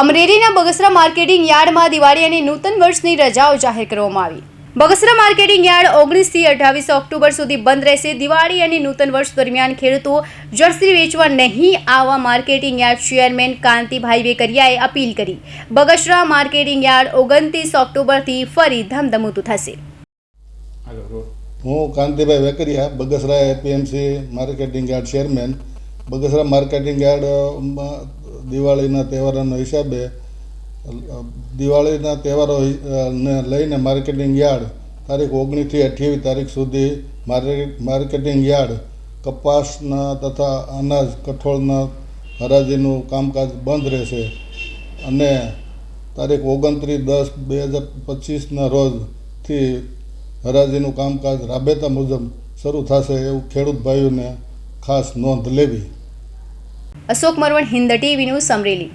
અમરેલીના બગસરા માર્કેટિંગ યાર્ડમાં દિવાળી અને નૂતન વર્ષની રજાઓ જાહેર કરવામાં આવી. બગસરા માર્કેટિંગ યાર્ડ ઓગણીસથી અઠાવીસ ઓક્ટોબર સુધી બંધ રહેશે. દિવાળી અને નૂતન વર્ષ દરમિયાન ખેડૂતો જર્સી વેચવા નહીં આવવા માર્કેટિંગ યાર્ડ ચેરમેન કાંતિભાઈ વેકરિયાએ અપીલ કરી. બગસરા માર્કેટિંગ યાર્ડ ઓગણત્રીસ ઓક્ટોબરથી ફરી ધમધમતું થશે. હું Kantibhai Vekariya Bagasara APMC marketing yard chairman Bagasara marketing યાર્ડમાં દિવાળીના તહેવારોના હિસાબે દિવાળીના તહેવારો ને લઈને માર્કેટિંગ યાર્ડ, તારીખ ઓગણીસથી અઠ્યાવીસ તારીખ સુધી માર્કેટ માર્કેટિંગ યાર્ડ, કપાસના તથા અનાજ, કઠોળના હરાજીનું કામકાજ બંધ રહેશે. અને તારીખ ઓગણત્રીસ દસ બે હજાર પચીસના રોજથી હરાજીનું કામકાજ રાબેતા મુજબ શરૂ થશે એવું ખેડૂત ભાઈઓને ખાસ નોંધ લેવી. Ashok Marvan Hind TV news Amreli.